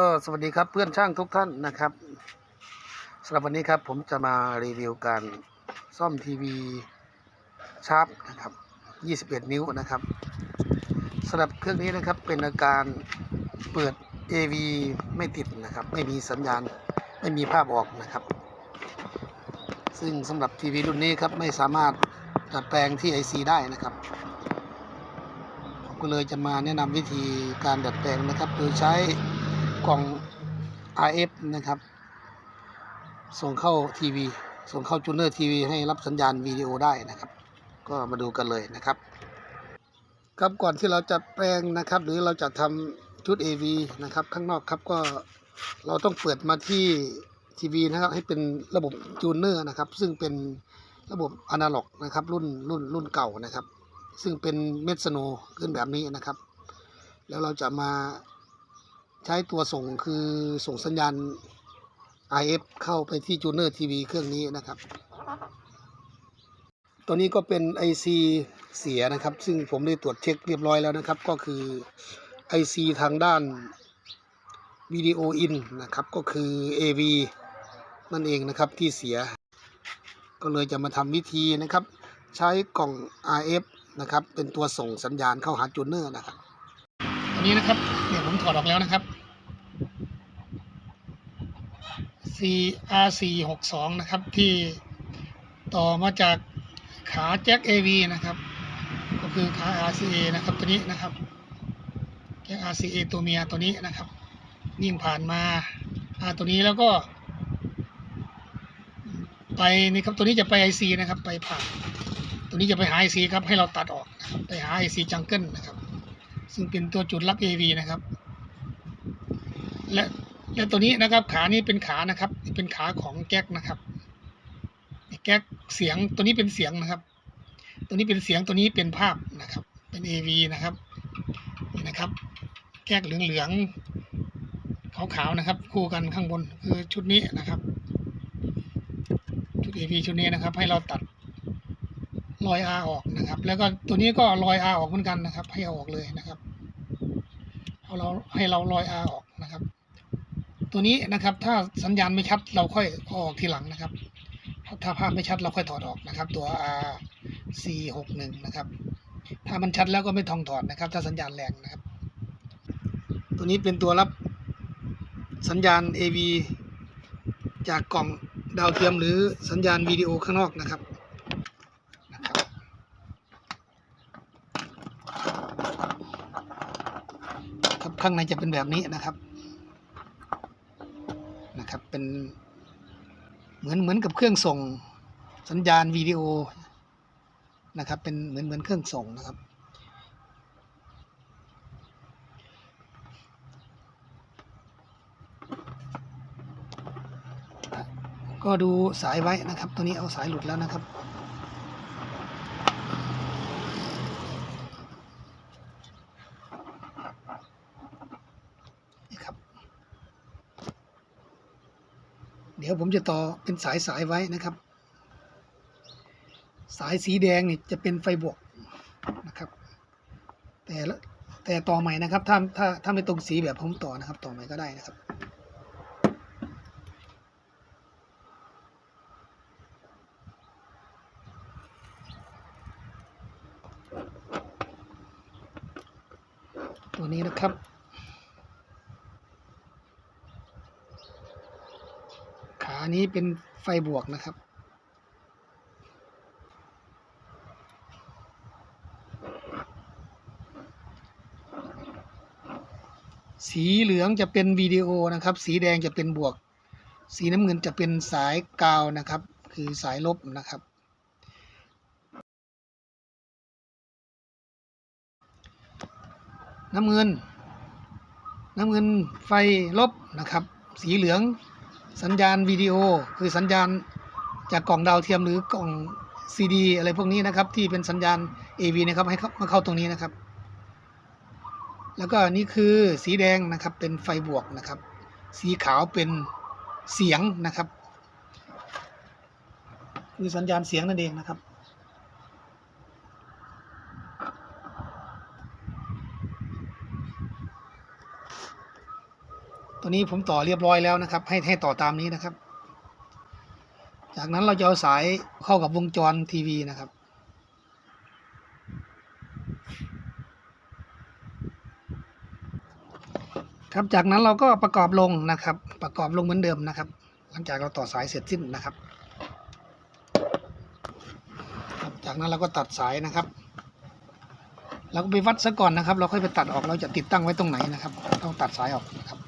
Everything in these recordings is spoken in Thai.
ก็สวัสดีครับเพื่อนช่างทุกท่านนะครับสำหรับวันนี้ครับผมจะมารีวิวการซ่อมทีวีชาร์ปนะครับ 21 นิ้วนะครับสำหรับเครื่องนี้นะครับเป็นอาการเปิด AV ไม่ติดนะครับ ไม่มีสัญญาณไม่มีภาพออกนะครับ ซึ่งสำหรับทีวีรุ่นนี้ครับไม่สามารถดัดแปลงที่ IC ได้นะครับผมก็เลยจะมาแนะนำวิธีการดัดแปลงนะครับ โดยใช้ กล่อง RF นะครับ ส่งเข้าทีวี ส่งเข้าจูเนอร์ทีวีให้รับสัญญาณวิดีโอได้นะครับ ก็มาดูกันเลยนะครับ ครับก่อนที่เราจะแปลงนะครับ หรือเราจะทำชุด AV นะครับ ข้างนอกครับก็เราต้องเปิดมาที่ทีวีนะครับ ให้เป็นระบบจูเนอร์นะครับ ซึ่งเป็นระบบอนาล็อกนะครับ รุ่นรุ่นรุ่นเก่านะครับ ซึ่งเป็นเม็ดสโนขึ้นแบบนี้นะครับ แล้วเราจะมา ใช้ตัวส่งคือส่งสัญญาณ IF เข้าไปที่จูเนอร์ทีวีเครื่องนี้นะครับ ตัวนี้ก็เป็น IC เสียนะครับ ซึ่งผมได้ตรวจเช็คเรียบร้อยแล้วนะครับ ก็คือ IC ทางด้านวิดีโออินนะครับ ก็คือ AV นั่นเองนะครับที่เสีย ก็เลยจะมาทำวิธีนะครับ ใช้กล่อง RF นะครับ เป็นตัวส่งสัญญาณเข้าหาจูเนอร์นะครับ อันนี้นะครับเนี่ยผมถอดออกแล้วนะครับ CR 4 6 2 นะครับ ที่ต่อมาจากขาแจ็ค AV นะครับ ก็คือขา RCA นะครับตัวนี้นะครับแจ็ค RCA ตัวเมียตัวนี้นะครับยิ่งผ่านมาอ่าตัวนี้แล้วก็ ไปนี่ครับตัวนี้จะไป IC นะครับ ไปผ่าน ตัวนี้จะไปหา IC ครับให้เราตัดออกนะครับไปหา IC จังเกิลนะครับ ซึ่งเป็นตัวจุดรับ AV นะครับ และ และตัวนี้นะครับขานี้เป็นขานะครับเป็นขาของแก๊กนะครับแก๊กเสียงตัวนี้เป็นเสียงนะครับ ตัวนี้เป็นเสียงตัวนี้เป็นภาพนะครับ เป็น AV นะครับนี่นะครับ แก๊กเหลืองๆขาวๆนะครับ คู่กันข้างบนคือชุดนี้นะครับ ชุด AV ชุดนี้นะครับ ให้เราตัดรอย R ออกนะครับ แล้วก็ตัวนี้ก็รอย R ออกเหมือนกันนะครับ ให้เอาออกเลยนะครับเอาเราให้เรารอย R ออกนะครับ ตัวนี้นะครับ ถ้าสัญญาณไม่ชัดเราค่อยออกทีหลังนะครับ ถ้าภาพไม่ชัดเราค่อยถอดออกนะครับ ตัว R C หกหนึ่งนะครับ ถ้ามันชัดแล้วก็ไม่ต้องถอดนะครับ ถ้าสัญญาณแรงนะครับ ตัวนี้เป็นตัวรับสัญญาณ AV จากกล่องดาวเทียมหรือสัญญาณวิดีโอข้างนอกนะครับนะครับข้างในจะเป็นแบบนี้นะครับ เป็นเหมือนเหมือนกับเครื่องส่งสัญญาณวิดีโอนะครับ เป็นเหมือนเหมือนเครื่องส่งนะครับ ก็ดูสายไว้นะครับ ตัวนี้เอาสายหลุดแล้วนะครับ นี่ครับ เดี๋ยวผมจะต่อเป็นสายสายไว้นะครับ สายสีแดงนี่จะเป็นไฟบวกนะครับ แต่ละแต่ต่อใหม่นะครับ ถ้าถ้าถ้าไม่ตรงสีแบบผมต่อนะครับ ต่อใหม่ก็ได้นะครับตัวนี้นะครับ ขานี้เป็นไฟบวกนะครับ สีเหลืองจะเป็นวิดีโอนะครับ สีแดงจะเป็นบวก สีน้ำเงินจะเป็นสายกาวนะครับ คือสายลบนะครับน้ำเงิน น้ำเงินไฟลบนะครับ สีเหลือง สัญญาณวิดีโอ คือสัญญาณจากกล่องดาวเทียมหรือกล่องซีดีอะไรพวกนี้นะครับ ที่เป็นสัญญาณ AV นะครับให้เข้ามาเข้าตรงนี้นะครับ แล้วก็นี่คือสีแดงนะครับเป็นไฟบวกนะครับ สีขาวเป็นเสียงนะครับ คือสัญญาณเสียงนั่นเองนะครับ ตัวนี้ผมต่อเรียบร้อยแล้วนะครับ ให้ให้ต่อตามนี้นะครับ จากนั้นเราจะเอาสายเข้ากับวงจรทีวีนะครับครับจากนั้นเราก็ประกอบลงนะครับ ประกอบลงเหมือนเดิมนะครับ หลังจากเราต่อสายเสร็จสิ้นนะครับครับจากนั้นเราก็ตัดสายนะครับเราก็ไปวัดซะก่อนนะครับ เราค่อยไปตัดออกเราจะติดตั้งไว้ตรงไหนนะครับ ต้องตัดสายออกนะครับ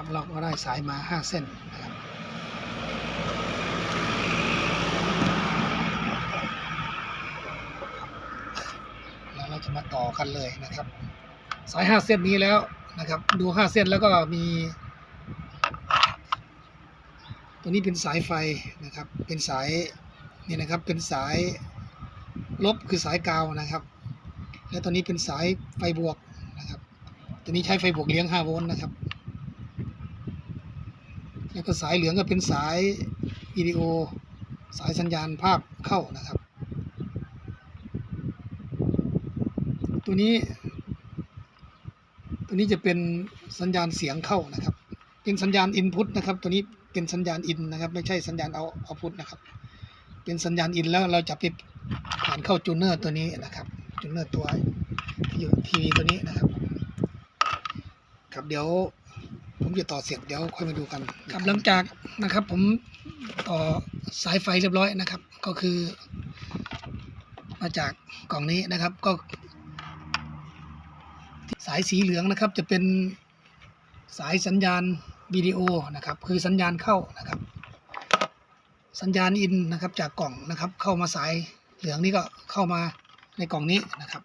นะครับ เราก็ได้สายมาห้าเส้นนะครับแล้วเราจะมาต่อกันเลยนะครับ สายห้าเส้นนี้แล้วนะครับ ดูห้าเส้นแล้วก็มี ตัวนี้เป็นสายไฟนะครับ เป็นสายนี่นะครับเป็นสายลบคือสายกาวนะครับ และตัวนี้เป็นสายไฟบวกนะครับ ตัวนี้ใช้ไฟบวกเลี้ยง 5 โวลต์นะครับ แล้วก็สายเหลืองก็เป็นสายวิดีโอ สายสัญญาณภาพเข้านะครับ ตัวนี้ ตัวนี้จะเป็นสัญญาณเสียงเข้านะครับ เป็นสัญญาณอินพุตนะครับ ตัวนี้เป็นสัญญาณอินนะครับ ไม่ใช่สัญญาณเอาเอาพุตนะครับ เป็นสัญญาณอินแล้วเราจะไปผ่านเข้าจูเนอร์ตัวนี้นะครับจูเนอร์ตัวที่อยู่ทีวีตัวนี้นะครับ ครับเดี๋ยว ผมจะต่อเสร็จเดี๋ยวค่อยมาดูกันครับหลังจากนะครับผมต่อสายไฟเรียบร้อยนะครับ ก็คือ มาจากกล่องนี้นะครับก็ สายสีเหลืองนะครับจะเป็นสายสัญญาณวิดีโอนะครับ คือสัญญาณเข้านะครับ สัญญาณอินนะครับจากกล่องนะครับ เข้ามาสายเหลืองนี่ก็เข้ามาในกล่องนี้นะครับ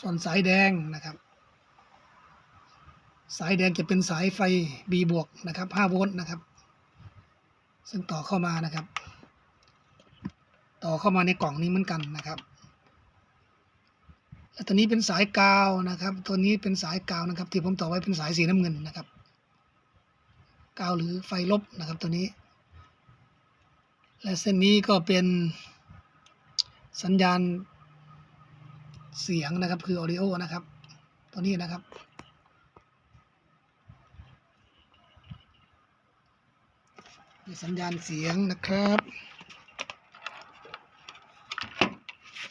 ส่วนสายแดงนะครับ สายแดงจะเป็นสายไฟ B บวกนะครับ5โวลต์นะครับ ซึ่งต่อเข้ามานะครับ ต่อเข้ามาในกล่องนี้เหมือนกันนะครับแล้วตัวนี้เป็นสายกาวนะครับ ตัวนี้เป็นสายกาวนะครับ ที่ผมต่อไว้เป็นสายสีน้ำเงินนะครับ กาวหรือไฟลบนะครับตัวนี้ และเส้นนี้ก็เป็นสัญญาณเสียงนะครับคือ audio นะครับ ตัวนี้นะครับ มีสัญญาณเสียงนะครับ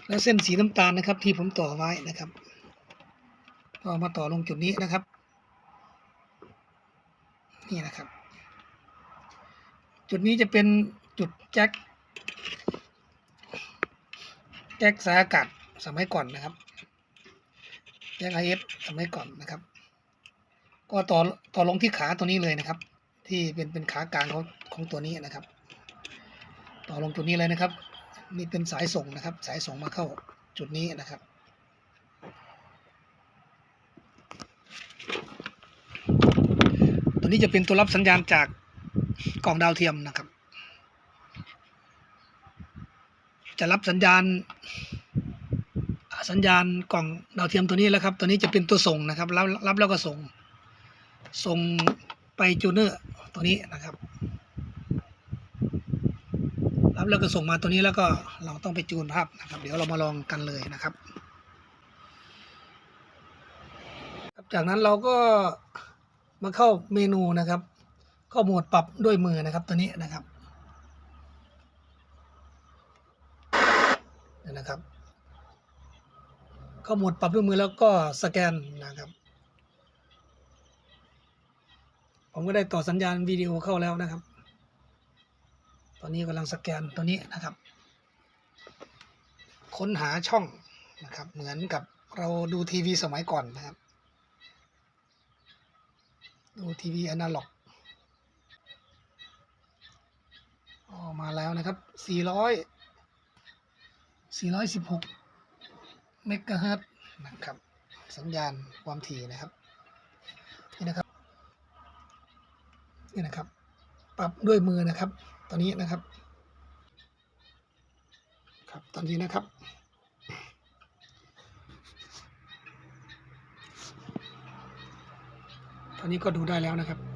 และเส้นสีน้ำตาลนะครับ ที่ผมต่อไว้นะครับก็เอมาต่อลงจุดนี้นะครับ นี่นะครับ จุดนี้จะเป็นจุดแจ็คแจ็คสายอากาศสมัยก่อนนะครับแจ็คไอเอฟสมัยก่อนนะครับ ก็ต่อต่อลงที่ขาตัวนี้เลยนะครับ ที่เป็นเป็นขากลางเของ ของตัวนี้นะครับ ต่อลงจุดนี้เลยนะครับ นี่เป็นสายส่งนะครับ สายส่งมาเข้าจุดนี้นะครับ ตัวนี้จะเป็นตัวรับสัญญาณจากกล่องดาวเทียมนะครับ จะรับสัญญาณสัญญาณกล่องดาวเทียมตัวนี้แล้วครับ ตัวนี้จะเป็นตัวส่งนะครับ รับรับแล้วก็ส่ง ส่งไปจูเนอร์ตัวนี้นะครับ รับแล้วก็ส่งมาตัวนี้แล้วก็เราต้องไปจูนภาพนะครับ เดี๋ยวเรามาลองกันเลยนะครับจากนั้นเราก็มาเข้าเมนูนะครับก็โหมดปรับด้วยมือนะครับตัวนี้นะครับนะครับ เข้าโหมดปรับด้วยมือแล้วก็สแกนนะครับ ผมก็ได้ต่อสัญญาณวิดีโอเข้าแล้วนะครับ อนนี้กำลังสแกนตัวนี้นะครับ ค้นหาช่องนะครับ เหมือนกับเราดูทีวีสมัยก่อนนะครับ ดูทีวีอนาล็อกออกมาแล้วนะครับ 400 416 เมกะเฮิรตซ์นะครับ สัญญาณความถี่นะครับ นี่นะครับ นี่นะครับ ปรับด้วยมือนะครับ อนนี้นะครับ ครับตอนนี้นะครับ ตอนนี้ก็ดูได้แล้วนะครับ